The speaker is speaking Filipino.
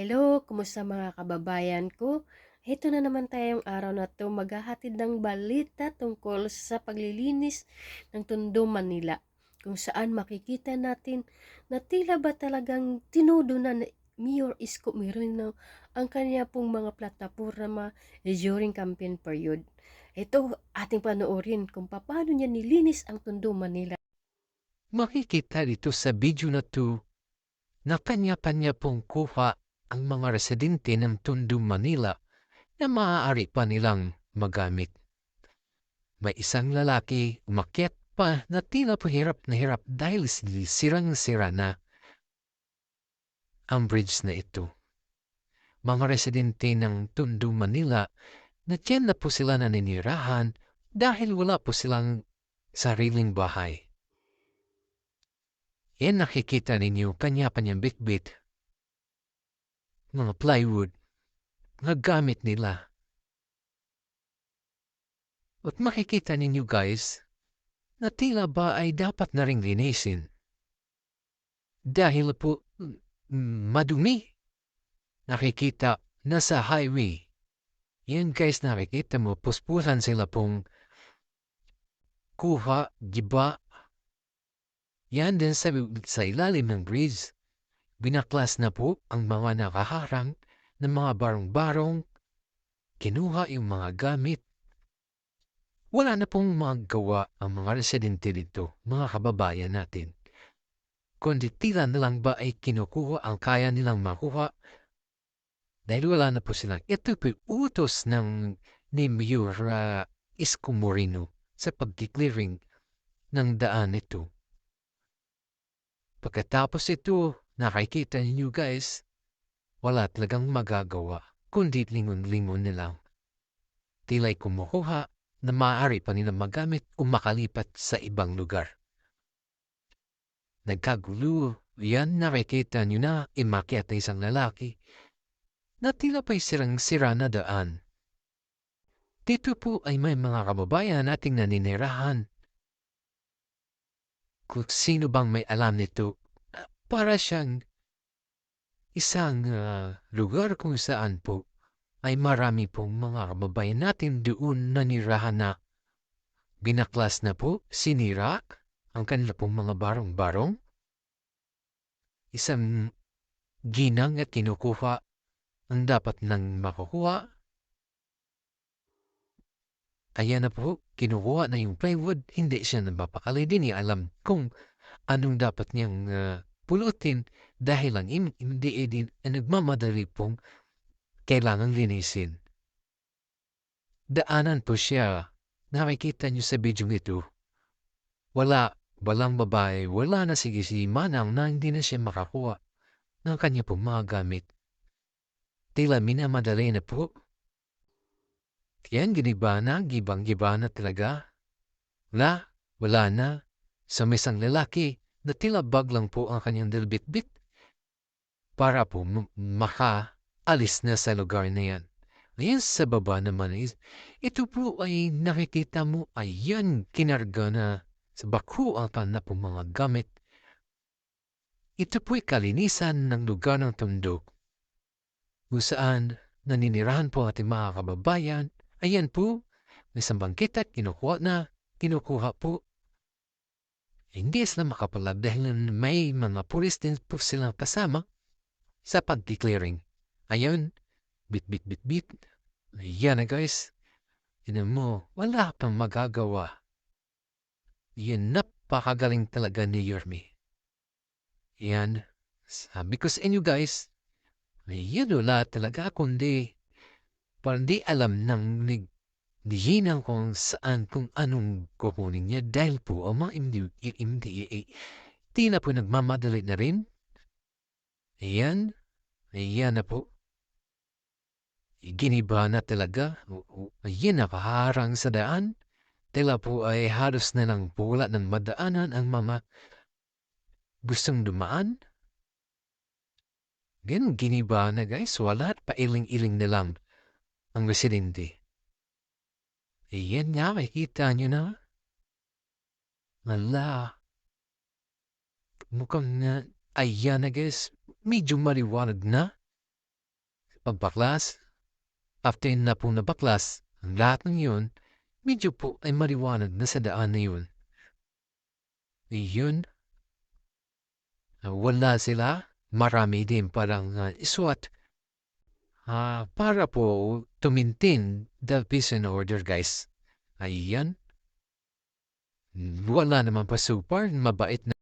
Hello, kumusta mga kababayan ko? Ito na naman tayong araw na to maghahatid ng balita tungkol sa paglilinis ng Tondo, Manila kung saan makikita natin na tila ba talagang tinudo na ni Mayor Isko Moreno ang kanya pong mga plataforma during campaign period. Ito ating panoorin kung paano niya nilinis ang Tondo, Manila. Makikita dito sa video na to na kanya-kanya pong kuha ang mga residente ng Tondo, Manila na maaari pa nilang magamit. May isang lalaki umakyat pa na tila po hirap na hirap dahil sirang-sira na ang bridge na ito. Mga residente ng Tondo, Manila na tiyan na po sila naninirahan dahil wala po silang sariling bahay. Yan nakikita ninyo kanya-kanyang bitbit. Mga plywood. Mga gamit nila. At makikita ninyo guys, na tila ba ay dapat na ring linisin. Dahil po madumi. Nakikita na sa highway. Yan guys nakikita mo, puspusan sila pong kuha, giba, yan din sa, sa ilalim ng bridge. Binaklas na po ang mga nakaharang ng mga barong-barong. Kinuha yung mga gamit. Wala na pong magawa ang mga residente dito, mga kababayan natin. Kundi tila na lang ba ay kinukuha ang kaya nilang makuha dahil wala na po silang. Ito po utos ng ni Mayor uh, Isko Moreno sa pag-clearing ng daan ito. Pagkatapos ito, nakikita ninyo guys, wala talagang magagawa, kundi lingon-lingon nilang. Tila'y kumukuha na maaari pa nilang magamit o makalipat sa ibang lugar. Nagkagulo, yan nakikita nyo na imakyat na isang lalaki na tila pa'y sirang-sira na daan. Dito po ay may mga kababayan nating naninirahan kung sino bang may alam nito, para siyang isang uh, lugar kung saan po ay marami pong mga kababayan natin doon nanirahan na binaklas na po, sinira ang kanila pong mga barong-barong. Isang ginang at kinukuha ang dapat nang makukuha Ayan na po, kinukuha na yung plywood, hindi siya napapakali, din niya alam kung anong dapat niyang uh, pulutin dahil lang hindi din uh, nagmamadali pong kailangan linisin. Daanan po siya, nakikita niyo sa video ito. Wala, walang babae, wala na sige si Manang na hindi na siya makakuha ng kanya pong mga gamit. Tila minamadali na po yan, giniba na, gibang-giba na talaga. Wala, wala na. Sa isang lalaki na tila bag lang po ang kanyang dilbit-bit para po maka-alis na sa lugar na yan. Ayan sa baba naman is, ito po ay nakikita mo, ayan, kinarga na sa bako ang na po mga gamit. Ito po'y kalinisan ng lugar ng tundok, kung saan naninirahan po ating mga kababayan Ayan po, may sambangkit at kinukuha na, kinukuha po. Hindi sila makapalab dahil may mga pulis din po silang kasama sa pag-declaring. Ayun, bit bit bit bit. Ayan na guys. Tinan mo, wala pang magagawa. Yan napakagaling talaga ni Yermi. Yan, sabi ko sa inyo guys, yan wala talaga kundi Parang di alam ng Dihinan kung saan kung anong kukunin niya dahil po ang mga MDA, di na po nagmamadali na rin. Ayan, ayan na po. Giniba na talaga. Ayan nakaharang sa daan. Tila po ay halos na lang pula ng madaanan ang mga gustong dumaan. Gan giniba na guys, wala at pailing-iling na lang ang residente. Ayan na guys, medyo maliwanag na. pagbaklas. After na po nabaklas, ang lahat ng yun, medyo po ay maliwanag na sa daan na yun. Iyon. Ah, Wala sila. Marami din parang uh, iswat. Ah, para po tumintin the peace and order guys. Ayan. Wala naman pa super. Mabait na